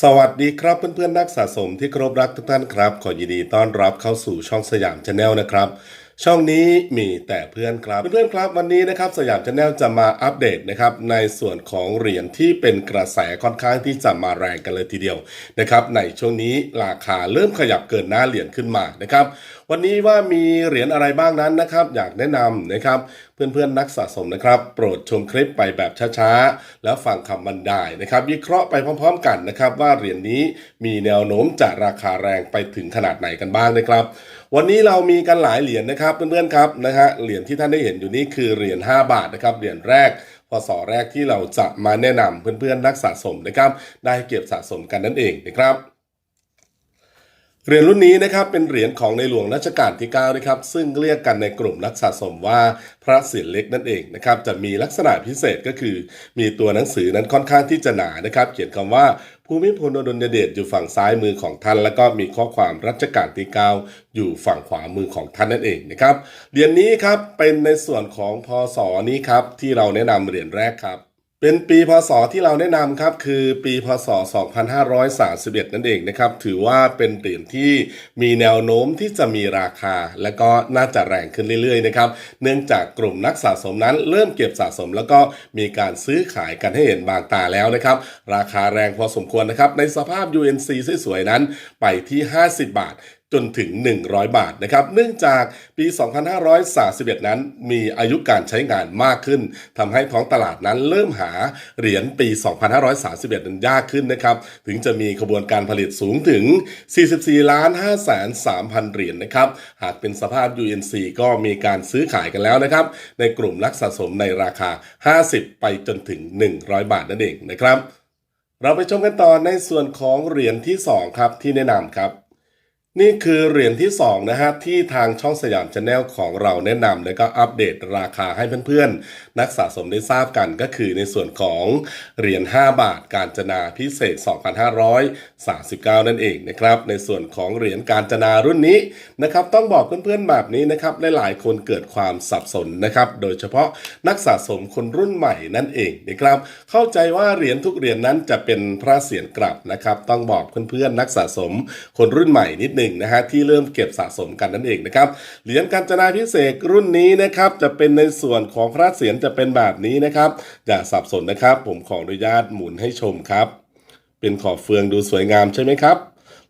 สวัสดีครับเพื่อนๆนักสะสมที่เคารพรักทุกท่านครับ ขอยินดีต้อนรับเข้าสู่ช่องสยามชาแนลนะครับ ช่องนี้มีแต่เพื่อนครับเพื่อนๆครับวันนี้นะครับสยามชาแนลจะมาอัปเดตนะครับในส่วนของเหรียญที่เป็นกระแสค่อนข้างที่จะมาแรงกันเลยทีเดียวนะครับในช่วงนี้ราคาเริ่มขยับเกินหน้าเหรียญขึ้นมานะครับวันนี้ว่ามีเหรียญอะไรบ้างนั้นนะครับอยากแนะนำนะครับเพื่อนๆนักสะสมนะครับ โปรดชมคลิปไปแบบช้าๆ แล้วฟังคำบรรยายนะครับวิเคราะห์ไปพร้อมๆกันนะครับว่าเหรียญนี้มีแนวโน้มจะราคาแรงไปถึงขนาดไหนกันบ้างนะครับ วันนี้เรามีกันหลายเหรียญนะครับเพื่อนๆครับนะฮะเหรียญที่ท่านได้เห็นอยู่นี้คือเหรียญ5 บาทนะครับเหรียญแรกพศแรกที่เราจะมาแนะนำเพื่อนๆนักสะสมนะครับ ได้เก็บสะสมกันนั่นเองนะครับ เหรียญรุ่นนี้นะครับเป็นเหรียญของในหลวงรัชกาลที่9นะครับซึ่งเรียกกันในกลุ่มนักสะสมว่าพระเศียรเล็กนั่นเองนะครับจะมีลักษณะพิเศษก็คือ มีตัวหนังสือนั้นค่อนข้างที่จะหนานะครับ เขียนคำว่าภูมิพลอดุลยเดชอยู่ฝั่งซ้ายมือของท่าน แล้วก็มีข้อความรัชกาลที่9อยู่ฝั่งขวามือของท่านนั่นเองนะครับเหรียญนี้ครับเป็นในส่วนของพศนี้ครับที่เราแนะนำเหรียญแรกครับ เป็นปีพศที่เราแนะนำครับคือปีพศ 2531 นั่นเองนะครับ ถือว่าเป็นเหรียญที่มีแนวโน้มที่จะมีราคา และก็น่าจะแรงขึ้นเรื่อยๆนะครับ เนื่องจากกลุ่มนักสะสมนั้น เริ่มเก็บสะสม แล้วก็มีการซื้อขายกันให้เห็นบางตาแล้วนะครับ ราคาแรงพอสมควรนะครับ ในสภาพ UNC สวยๆนั้นไปที่ 50 บาท จนถึง 100 บาทนะครับเนื่องจากปี 2531 นั้นมีอายุการใช้งานมากขึ้นทำให้ท้องตลาดนั้นเริ่มหาเหรียญปี 2531 นั้นยากขึ้นนะครับถึงจะมีขบวนการผลิตสูงถึง 44ล้าน5แสน3พันเหรียญนะครับหากเป็นสภาพ UNC ก็มีการซื้อขายกันแล้วนะครับในกลุ่มนักสะสมในราคา 50 ไปจนถึง 100 บาทนั่นเองนะครับเราไปชมกันต่อในส่วนของเหรียญที่ 2 ครับที่แนะนำครับ นี่คือเหรียญที่2นะฮะที่ทางช่องสยามชาแนลของเราแนะนำและก็อัปเดตราคาให้เพื่อนๆ นักสะสมได้ทราบกันก็คือในส่วนของเหรียญ5บาทการจนาพิเศษ 2539 นั่นเองนะครับในส่วนของเหรียญการจนารุ่นนี้นะครับต้องบอกเพื่อนๆแบบนี้นะครับหลายๆคนเกิดความสับสนนะครับโดยเฉพาะนักสะสมคนรุ่นใหม่นั่นเองนะครับเข้าใจว่าเหรียญทุกเหรียญนั้นจะเป็นพระเศียรกลับนะครับต้องบอกเพื่อนๆนักสะสมคนรุ่นใหม่นิดหนึ่งนะฮะที่เริ่มเก็บสะสมกันนั่นเองนะครับเหรียญกาญจนาพิเศษกรุ่นนี้นะครับจะเป็นในส่วนของพระเศียรจะเป็นแบบนี้นะครับ อย่าสับสนนะครับ ผมขออนุญาตหมุนให้ชมครับ เป็นขอบเฟืองดูสวยงามใช่ไหมครับ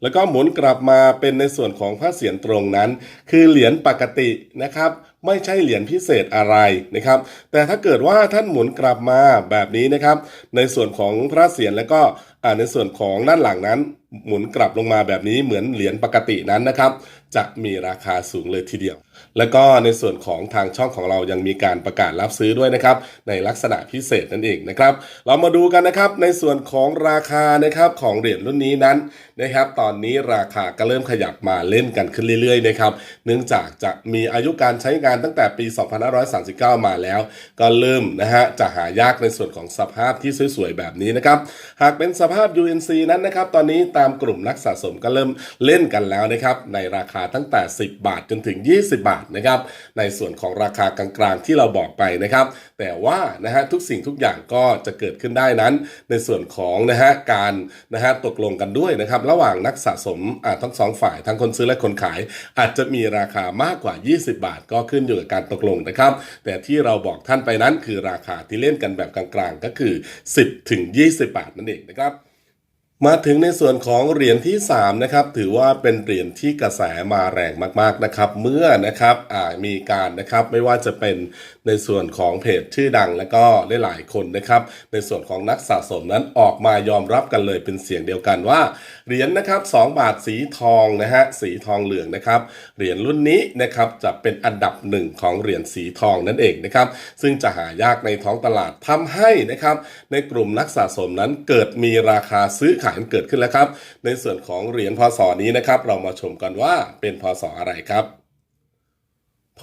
แล้วก็หมุนกลับมาเป็นในส่วนของพระเศียรตรงนั้น คือเหรียญปกตินะครับ ไม่ใช่เหรียญพิเศษอะไรนะครับ แต่ถ้าเกิดว่าท่านหมุนกลับมาแบบนี้นะครับ ในส่วนของพระเศียรแล้วก็ในส่วนของด้านหลังนั้น หมุนกลับลงมาแบบนี้เหมือนเหรียญปกตินั้นนะครับ จะมีราคาสูงเลยทีเดียว แล้วก็ในส่วนของทางช่องของเรายังมีการประกาศรับซื้อด้วยนะครับ ในลักษณะพิเศษนั่นเองนะครับ เรามาดูกันนะครับในส่วนของราคานะครับของเหรียญรุ่นนี้นั้นนะครับ ตอนนี้ราคาก็เริ่มขยับมาเล่นกันขึ้นเรื่อยๆนะครับ เนื่องจากจะมีอายุการใช้งานตั้งแต่ปี 2539 มาแล้ว ก็เริ่มนะฮะจะหายากในส่วนของสภาพที่สวยๆแบบนี้นะครับ หากเป็นสภาพ UNC นั้นนะครับ ตอนนี้ตามกลุ่มนักสะสมก็เริ่มเล่นกันแล้วนะครับในราคาตั้งแต่ 10 บาทจนถึง 20 บาทนะครับในส่วนของราคากลางๆที่เราบอกไปนะครับ แต่ว่านะฮะทุกสิ่งทุกอย่างก็จะเกิดขึ้นได้นั้น ในส่วนของนะฮะการนะฮะตกลงกันด้วยนะครับระหว่างนักสะสมอ่าทั้งสองฝ่ายทั้งคนซื้อและคนขาย อาจจะมีราคามากกว่า 20 บาท ก็ขึ้นอยู่กับการตกลงนะครับ แต่ที่เราบอกท่านไปนั้นคือราคาที่เล่นกันแบบกลางๆ ก็คือ 10 ถึง 20 บาทนั่นเองนะครับ มาถึงในส่วนของเหรียญที่3นะครับถือว่าเป็นเหรียญที่กระแสมาแรงมากๆนะครับ เมื่อนะครับมีการนะครับไม่ว่าจะเป็นในส่วนของเพจชื่อดังแล้วก็หลายๆคนนะครับ ในส่วนของนักสะสมนั้นออกมายอมรับกันเลยเป็นเสียงเดียวกันว่าเหรียญนะครับ2บาทสีทองนะฮะสีทองเหลืองนะครับเหรียญรุ่นนี้นะครับจะเป็นอันดับหนึ่งของเหรียญสีทองนั่นเองนะครับ ซึ่งจะหายากในท้องตลาดทำให้นะครับ ในกลุ่มนักสะสมนั้นเกิดมีราคาซื้อขายารเกิดขึ้นแล้วครับ ในส่วนของเหรียญพศนี้นะครับ เรามาชมกันว่าเป็นพศอะไรครับ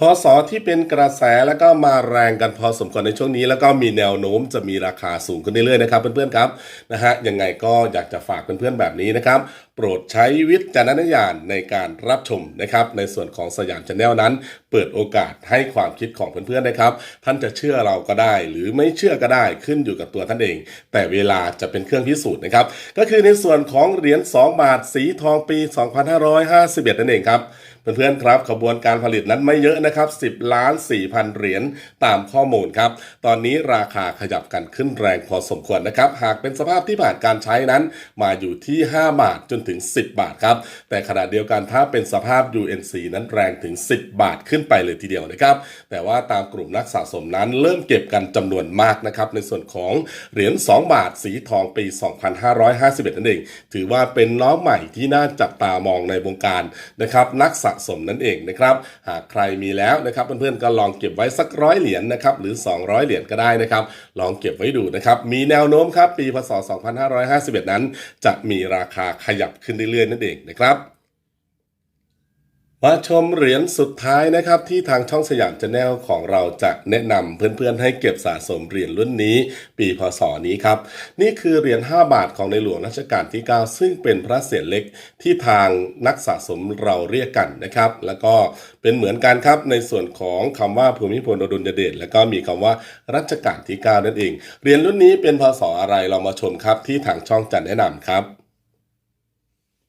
พพศที่เป็นกระแสแล้วก็มาแรงกันพอสมควรในช่วงนี้ แล้วก็มีแนวโน้มจะมีราคาสูงขึ้นเรื่อยๆนะครับเพื่อนๆครับนะฮะยังไงก็อยากจะฝากเพื่อนๆแบบนี้นะครับ โปรดใช้วิจารณญาณในการรับชมนะครับ ในส่วนของสยามชาแนลนั้น เปิดโอกาสให้ความคิดของเพื่อนๆนะครับ ท่านจะเชื่อเราก็ได้ หรือไม่เชื่อก็ได้ขึ้นอยู่กับตัวท่านเอง แต่เวลาจะเป็นเครื่องพิสูจน์นะครับก็คือในส่วนของเหรียญ2บาทสีทองปี 2551นั่นเองครับ เพื่อนๆครับขบวนการผลิตนั้นไม่เยอะนะครับ 10 ล้าน 4,000 เหรียญตามข้อมูลครับ ตอนนี้ราคาขยับกันขึ้นแรงพอสมควรนะครับ หากเป็นสภาพที่ผ่านการใช้นั้น มาอยู่ที่ 5 บาทจนถึง 10 บาทครับ แต่ขณะเดียวกันถ้าเป็นสภาพ UNC นั้นแรงถึง 10 บาทขึ้นไปเลยทีเดียวนะครับ แต่ว่าตามกลุ่มนักสะสมนั้นเริ่มเก็บกันจำนวนมากนะครับ ในส่วนของเหรียญ 2 บาทสีทองปี 2551 นั่นเอง ถือว่าเป็นน้องใหม่ที่น่าจับตามองในวงการนะครับนักสะสมนั่นเองนะครับ หากใครมีแล้วนะครับเพื่อนๆก็ลองเก็บไว้สักร้อยเหรียญนะครับหรือ 200 เหรียญก็ได้นะครับ ลองเก็บไว้ดูนะครับ มีแนวโน้มครับปีพศ 2551 นั้น จะมีราคาขยับขึ้นเรื่อยๆนั่นเองนะครับ มาชมเหรียญสุดท้ายนะครับที่ทางช่องสยามชาแนลของเราจะแนะนำเพื่อนๆให้เก็บสะสมเหรียญรุ่นนี้ ปีพศนี้ครับ นี่คือเหรียญ5บาทของในหลวงรัชกาลที่ 9 ซึ่งเป็นพระเศียรเล็กที่ทางนักสะสมเราเรียกกันนะครับ แล้วก็เป็นเหมือนกันครับในส่วนของคำว่าภูมิพลอดุลยเดชแล้วก็มีคำว่ารัชกาลที่ 9 นั่นเองเหรียญรุ่นนี้เป็นพศอะไรเรามาชมครับที่ทางช่องจะแนะนำครับ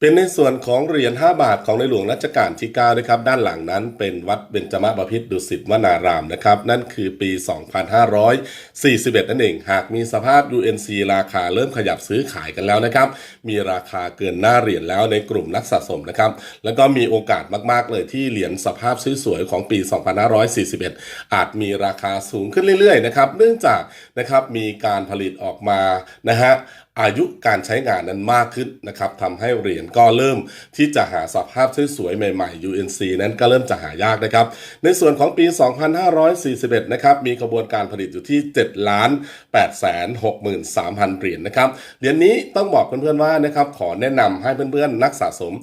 เป็นในส่วนของเหรียญ 5 บาทของในหลวงรัชกาลที่9นะครับ ด้านหลังนั้นเป็นวัดเบญจมบพิตรดุสิตวนารามนะครับ นั่นคือปี 2541 นั่นเอง หากมีสภาพ UNC ราคาเริ่มขยับซื้อขายกันแล้วนะครับ มีราคาเกินหน้าเหรียญแล้วในกลุ่มนักสะสมนะครับ แล้วก็มีโอกาสมากๆเลยที่เหรียญสภาพสวยๆของปี 2541 อาจมีราคาสูงขึ้นเรื่อยๆนะครับ เนื่องจากนะครับมีการผลิตออกมานะฮะอายุการใช้งานนั้นมากขึ้นนะครับทำให้เหรียญก็เริ่มที่จะหาสภาพสวยๆใหม่ๆ UNC นั้นก็เริ่มจะหายากนะครับ ในส่วนของปี 2541 นะครับ มีกระบวนการผลิตอยู่ที่ 7 ล้าน8แสน63,000เหรียญนะครับ เหรียญนี้ต้องบอกเพื่อนๆว่านะครับ ขอแนะนำให้เพื่อนๆ นักสะสม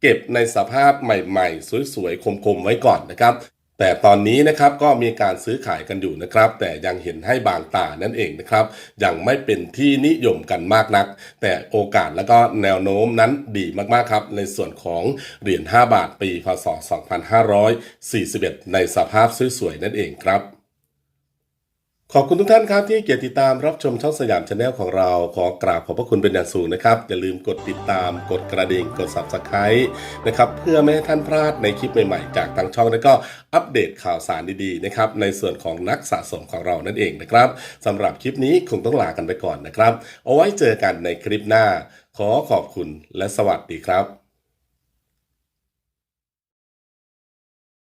เก็บในสภาพใหม่ๆ สวยๆ คมๆ ไว้ก่อนนะครับ แต่ตอนนี้นะครับก็มีการซื้อขายกันอยู่นะครับ แต่ยังเห็นให้บางตานั่นเองนะครับยังไม่เป็นที่นิยมกันมากนัก แต่โอกาสและก็แนวโน้มนั้นดีมากๆครับในส่วนของเหรียญ5บาทปีพศ 2541 ในสภาพสวยๆนั่นเองครับ ขอบคุณทุกท่านครับที่เกียรติดตามรับชมช่องสยามชาแนลของเรา ขอกราบขอบพระคุณเป็นอย่างสูงนะครับ อย่าลืมกดติดตามกดกระดิ่งกด subscribe นะครับเพื่อไม่ให้ท่านพลาดในคลิปใหม่ๆ จากทางช่องแล้วก็อัปเดตข่าวสารดีๆนะครับในส่วนของนักสะสมของเรานั่นเองนะครับสำหรับคลิปนี้คงต้องลากันไปก่อนนะครับ เอาไว้เจอกันในคลิปหน้า ขอขอบคุณและสวัสดีครับ